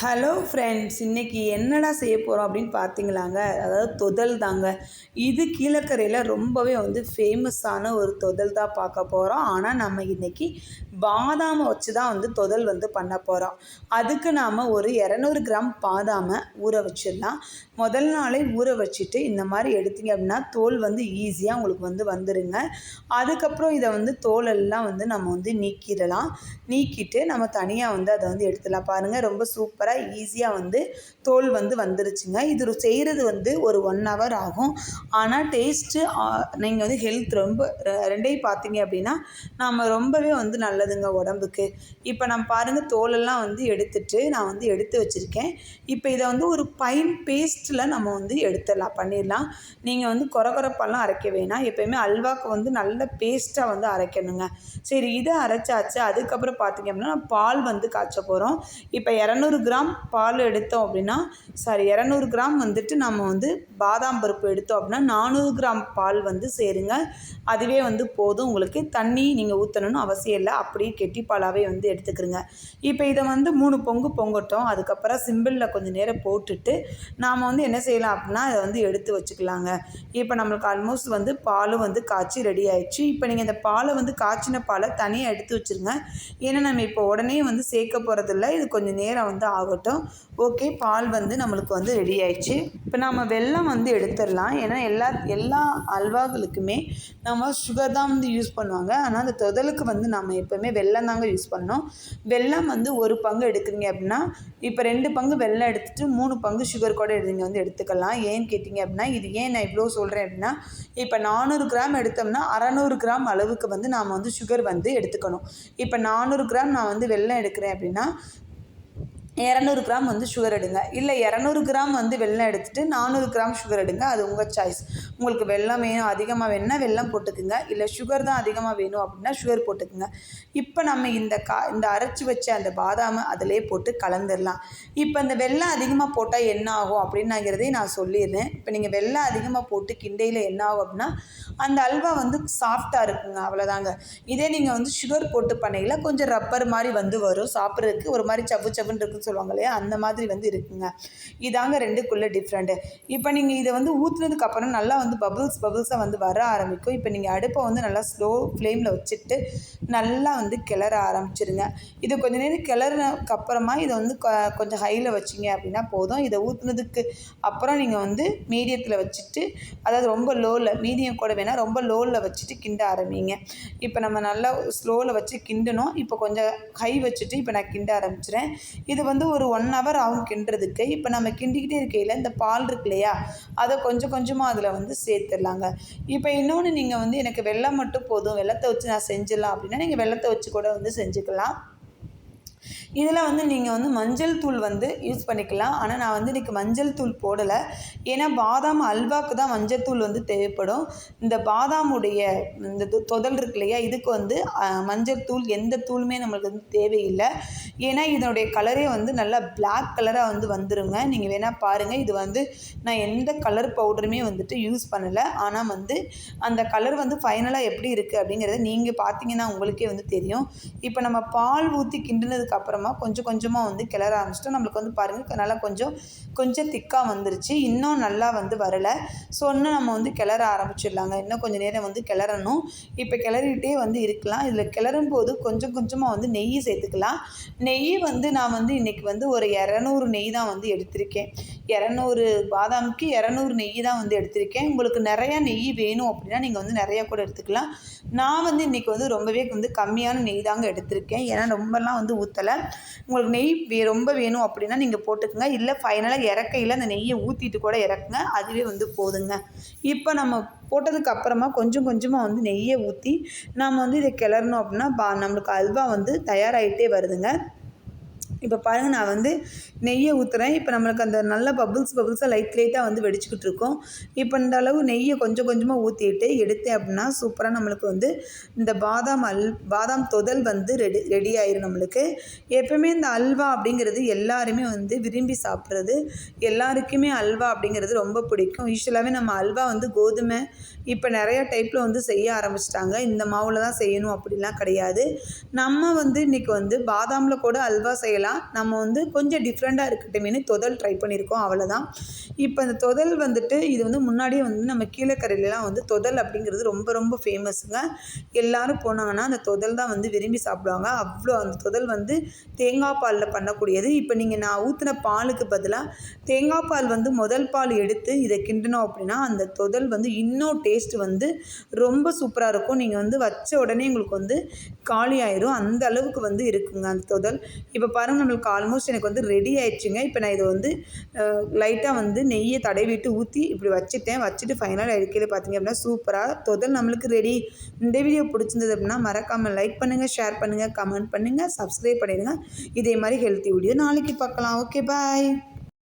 Hello friends இன்றைக்கி என்னடா செய்ய போகிறோம் அப்படின்னு பார்த்தீங்களாங்க அதாவது தொதல் தாங்க. இது கீழக்கரையில் ரொம்பவே வந்து ஃபேமஸான ஒரு தொதல் தான் பார்க்க போகிறோம் ஆனால் நம்ம இன்றைக்கி பாதாமை வச்சு தான் வந்து தொதல் வந்து பண்ண போகிறோம் அதுக்கு நாம் ஒரு இரநூறு கிராம் பாதாமை ஊற வச்சிடலாம். முதல் நாளே ஊற வச்சுட்டு இந்த மாதிரி எடுத்தீங்க அப்படின்னா தோல் வந்து ஈஸியாக உங்களுக்கு வந்து வந்துடுங்க அதுக்கப்புறம் இதை வந்து தோலெல்லாம் வந்து நம்ம வந்து நீக்கிடலாம். நீக்கிட்டு நம்ம தனியாக வந்து அதை வந்து எடுத்துடலாம். பாருங்கள் ரொம்ப சூப்பராக ஈஸியாக வந்து தோல் வந்து வந்துருச்சுங்க. இது செய்கிறது வந்து ஒரு ஒன் ஹவர் ஆகும். ஆனால் டேஸ்ட்டு நீங்கள் வந்து ஹெல்த் ரொம்ப ரெண்டையும் பார்த்தீங்க அப்படின்னா நாம் ரொம்பவே வந்து நல்லதுங்க உடம்புக்கு. இப்போ நம்ம பாருங்கள் தோலெல்லாம் வந்து எடுத்துட்டு நான் வந்து எடுத்து வச்சுருக்கேன். இப்போ இதை வந்து ஒரு பைன் பேஸ்ட்டில் நம்ம வந்து எடுத்துடலாம் பண்ணிடலாம். நீங்கள் வந்து குறகுறப்பெல்லாம் அரைக்க வேணாம். எப்பயுமே அல்வாக்கு வந்து நல்ல பேஸ்ட்டாக வந்து அரைக்கணுங்க. சரி இதை அரைச்சாச்சு. அதுக்கப்புறம் பார்த்தீங்க அப்படின்னா பால் வந்து காய்ச்ச போகிறோம் இப்போ இரநூறு கிராம் பால் எடுத்தோம் அப்படின்னா சாரி இரநூறு கிராம் வந்துட்டு நம்ம வந்து பாதாம் பருப்பு எடுத்தோம் அப்படின்னா நானூறு கிராம் பால் வந்து சேருங்க. அதுவே வந்து போதும். உங்களுக்கு தண்ணி நீங்கள் ஊற்றணும்னு அவசியம் இல்லை. அப்படியே கெட்டி பாலாகவே வந்து எடுத்துக்கிறங்க இப்போ இதை வந்து மூணு பொங்கு பொங்கட்டும். அதுக்கப்புறம் சிம்பிளில் கொஞ்சம் நேரம் போட்டுட்டு நாம் வந்து என்ன செய்யலாம் அப்படின்னா இதை வந்து எடுத்து வச்சுக்கலாங்க. இப்போ நம்மளுக்கு ஆல்மோஸ்ட் வந்து பாலும் வந்து காய்ச்சி ரெடி ஆயிடுச்சு. இப்போ நீங்கள் இந்த பாலை வந்து காய்ச்சின பாலை தனியாக எடுத்து வச்சுருங்க. ஏன்னா நம்ம இப்போ உடனே வந்து சேர்க்க போகிறதில்ல இது கொஞ்சம் நேரம் வந்து ஆகும். ஆகட்டும். ஓகே பால் வந்து நம்மளுக்கு வந்து ரெடி ஆயிடுச்சு. இப்போ நம்ம வெல்லம் வந்து எடுத்துடலாம். ஏன்னா எல்லா எல்லா அல்வாக்களுக்குமே நம்ம சுகர் தான் வந்து யூஸ் பண்ணுவாங்க. ஆனால் அந்த தொதலுக்கு வந்து நம்ம எப்போவுமே வெல்லம் தாங்க யூஸ் பண்ணோம் வெல்லம் வந்து ஒரு பங்கு எடுக்கிறீங்க அப்படின்னா இப்போ ரெண்டு பங்கு வெள்ளம் எடுத்துகிட்டு மூணு பங்கு சுகர் கூட நீங்கள் வந்து எடுத்துக்கலாம். ஏன்னு கேட்டிங்க அப்படின்னா இது ஏன் நான் இவ்வளோ சொல்கிறேன் அப்படின்னா இப்போ நானூறு கிராம் எடுத்தோம்னா அறநூறு கிராம் அளவுக்கு வந்து நாம் வந்து சுகர் வந்து எடுத்துக்கணும். இப்போ நானூறு கிராம் நான் வந்து வெல்லம் எடுக்கிறேன் அப்படின்னா இரநூறு கிராம் வந்து சுகர் எடுங்க. இல்லை இரநூறு கிராம் வந்து வெள்ளம் எடுத்துட்டு நானூறு கிராம் சுகர் எடுங்க. அது உங்கள் சாய்ஸ் உங்களுக்கு வெல்லம் வேணும் அதிகமாக வேணும்னா வெல்லம் போட்டுக்குங்க. இல்லை சுகர் தான் அதிகமாக வேணும் அப்படின்னா சுகர் போட்டுக்குங்க. இப்போ நம்ம இந்த கா இந்த அரைச்சி வச்ச அந்த பாதாமை அதிலே போட்டு கலந்துடலாம் இப்போ இந்த வெள்ளம் அதிகமாக போட்டால் என்ன ஆகும் அப்படின்னாங்கிறதையும் நான் சொல்லிடுறேன். இப்போ நீங்கள் வெள்ளம் அதிகமாக போட்டு கிண்டையில் என்ன ஆகும் அப்படின்னா அந்த அல்வா வந்து சாஃப்டாக இருக்குங்க. அவ்வளோதாங்க இதே நீங்கள் வந்து சுகர் போட்டு பண்ணையில் கொஞ்சம் ரப்பர் மாதிரி வந்து வரும். சாப்பிட்றதுக்கு ஒரு மாதிரி சப்பு சப்புன்னு இருக்குன்னு சொல்லுவாங்க இல்லையா? அந்த மாதிரி வந்து இருக்குங்க. இதாங்க ரெண்டுக்குள்ளே டிஃப்ரெண்ட்டு இப்போ நீங்கள் இதை வந்து ஊற்றுனதுக்கப்புறம் நல்லா வந்து பபுள்ஸ் பபுள்ஸாக வந்து வர ஆரம்பிக்கும். இப்போ நீங்கள் அடுப்பை வந்து நல்லா ஸ்லோ ஃப்ளேமில் வச்சுட்டு நல்லா வந்து கிளற ஆரம்பிச்சிருங்க. இது கொஞ்ச நேரம் கிளறினதுக்கு அப்புறமா இதை வந்து கொஞ்சம் ஹையில் வச்சிங்க அப்படின்னா போதும். இதை ஊற்றுனதுக்கு அப்புறம் நீங்கள் வந்து மீடியத்தில் வச்சுட்டு அதாவது ரொம்ப லோவில் மீடியம் கூட வேணால் ரொம்ப லோவில் வச்சுட்டு கிண்ட ஆரம்பிங்க. இப்போ நம்ம நல்லா ஸ்லோவில் வச்சு கிண்டணும். இப்போ கொஞ்சம் ஹை வச்சுட்டு இப்போ நான் கிண்ட ஆரம்பிச்சிடுறேன். இது வந்து வந்து ஒரு ஒன் ஹவர் ஆகும் கிண்டுறதுக்கு. இப்போ நம்ம கிண்டிக்கிட்டே இருக்கையில் இந்த பால் இருக்கு இல்லையா அதை கொஞ்சம் கொஞ்சமாக அதில் வந்து சேர்த்துடலாங்க. இப்போ இன்னொன்று நீங்கள் வந்து எனக்கு வெள்ளம் மட்டும் போதும் வெள்ளத்தை வச்சு நான் செஞ்சிடலாம் அப்படின்னா நீங்கள் வெள்ளத்தை வச்சு கூட வந்து செஞ்சுக்கலாம். இதில் வந்து நீங்கள் வந்து மஞ்சள் தூள் வந்து யூஸ் பண்ணிக்கலாம். ஆனால் நான் வந்து இன்றைக்கி மஞ்சள் தூள் போடலை. ஏன்னா பாதாம் அல்வாக்கு தான் மஞ்சள் தூள் வந்து தேவைப்படும். இந்த பாதாமுடைய இந்த தொ- தொதல் இருக்கு இல்லையா? இதுக்கு வந்து மஞ்சள் தூள் எந்த தூளுமே நம்மளுக்கு வந்து தேவையில்லை. ஏன்னா இதனுடைய கலரே வந்து நல்லா பிளாக் கலராக வந்து வந்துருங்க. நீங்கள் வேணால் பாருங்கள் இது வந்து நான் எந்த கலர் பவுடருமே வந்துட்டு யூஸ் பண்ணலை. ஆனால் வந்து அந்த கலர் வந்து ஃபைனலாக எப்படி இருக்குது அப்படிங்கிறத நீங்கள் பார்த்தீங்கன்னா உங்களுக்கே வந்து தெரியும். இப்போ நம்ம பால் ஊற்றி கிண்டினதுக்கு அப்புறமா கொஞ்சம் கொஞ்சமாக வந்து கிளற ஆரம்பிச்சிட்டோம் நம்மளுக்கு வந்து பாருங்கள் நல்லா கொஞ்சம் கொஞ்சம் திக்காக வந்துருச்சு. இன்னும் நல்லா வந்து வரலை. ஸோ இன்னும் நம்ம வந்து கிளற ஆரம்பிச்சிடலாங்க. இன்னும் கொஞ்சம் நேரம் வந்து கிளறணும். இப்போ கிளறிட்டே வந்து இருக்கலாம். இதில் கிளறும் போது கொஞ்சம் கொஞ்சமாக வந்து நெய் சேர்த்துக்கலாம். நெய் வந்து நான் வந்து இன்றைக்கி வந்து ஒரு இரநூறு நெய் தான் வந்து எடுத்திருக்கேன். இரநூறு பாதாமுக்கு இரநூறு நெய் தான் வந்து எடுத்திருக்கேன். உங்களுக்கு நிறையா நெய் வேணும் அப்படின்னா நீங்கள் வந்து நிறையா கூட எடுத்துக்கலாம். நான் வந்து இன்றைக்கி வந்து ரொம்பவே வந்து கம்மியான நெய் தாங்க எடுத்திருக்கேன். ஏன்னா ரொம்பலாம் வந்து ஊற்றலை உங்களுக்கு நெய் வே ரொம்ப வேணும் அப்படின்னா நீங்கள் போட்டுக்கோங்க. இல்லை ஃபைனலாக இறக்கையில் அந்த நெய்யை ஊற்றிட்டு கூட இறக்குங்க. அதுவே வந்து போதுங்க. இப்போ நம்ம போட்டதுக்கு அப்புறமா கொஞ்சம் கொஞ்சமாக வந்து நெய்யை ஊற்றி நாம் வந்து இதை கிளறணும் அப்படின்னா பா நம்மளுக்கு அல்வா வந்து தயாராகிட்டே வருதுங்க. இப்போ பாருங்கள் நான் வந்து நெய்யை ஊற்றுறேன் இப்போ நம்மளுக்கு அந்த நல்ல பபுள்ஸ் பபுள்ஸாக லைட் லைட்டாக வந்து வெடிச்சுக்கிட்டு இருக்கோம். இப்போ இந்த அளவு நெய்யை கொஞ்சம் கொஞ்சமாக ஊற்றிட்டு எடுத்தேன் அப்படின்னா சூப்பராக நம்மளுக்கு வந்து இந்த பாதாம் அல் பாதாம் தொதல் வந்து ரெடி ரெடி ஆயிரும் நம்மளுக்கு. எப்பவுமே இந்த அல்வா அப்படிங்கிறது எல்லாருமே வந்து விரும்பி சாப்பிட்றது. எல்லாருக்குமே அல்வா அப்படிங்கிறது ரொம்ப பிடிக்கும். யூஸ்வலாகவே நம்ம அல்வா வந்து கோதுமை இப்போ நிறையா டைப்பில் வந்து செய்ய ஆரம்பிச்சிட்டாங்க. இந்த மாவில் தான் செய்யணும் அப்படிலாம் கிடையாது. நம்ம வந்து இன்றைக்கி வந்து பாதாமில் கூட அல்வா செய்யலாம். பண்ணிக்கலாம் நம்ம வந்து கொஞ்சம் டிஃப்ரெண்ட்டாக இருக்கட்டுமேனு தொதல் ட்ரை பண்ணியிருக்கோம் அவ்வளோதான் இப்போ அந்த தொதல் வந்துட்டு இது வந்து முன்னாடியே வந்து நம்ம கீழக்கரையிலலாம் வந்து தொதல் அப்படிங்கிறது ரொம்ப ரொம்ப ஃபேமஸுங்க எல்லோரும் போனாங்கன்னா அந்த தொதல் தான் வந்து விரும்பி சாப்பிடுவாங்க. அவ்வளோ அந்த தொதல் வந்து தேங்காய் பாலில் பண்ணக்கூடியது. இப்போ நீங்கள் நான் ஊற்றின பாலுக்கு பதிலாக தேங்காய் பால் வந்து முதல் பால் எடுத்து இதை கிண்டினோம் அப்படின்னா அந்த தொதல் வந்து இன்னும் டேஸ்ட் வந்து ரொம்ப சூப்பராக இருக்கும். நீங்கள் வந்து வச்ச உடனே உங்களுக்கு வந்து காலி ஆயிரும் அந்த அளவுக்கு வந்து இருக்குங்க அந்த தொதல். இப்போ பாருங்கள் நம்மளுக்கு ஆல்மோஸ்ட் எனக்கு வந்து ரெடி ஆயிடுச்சுங்க. இப்போ நான் இதை வந்து லைட்டாக வந்து நெய்யை தடவிட்டு ஊற்றி இப்படி வச்சுட்டேன். வச்சுட்டு ஃபைனலாக எடுக்கையில் பார்த்தீங்க அப்படின்னா சூப்பராக தொதல் நம்மளுக்கு ரெடி இந்த வீடியோ பிடிச்சிருந்தது அப்படின்னா மறக்காமல் லைக் பண்ணுங்கள் ஷேர் பண்ணுங்கள் கமெண்ட் பண்ணுங்கள் சப்ஸ்கிரைப் பண்ணிடுங்க. இதே மாதிரி ஹெல்த்தி வீடியோ நாளைக்கு பார்க்கலாம். Okay bye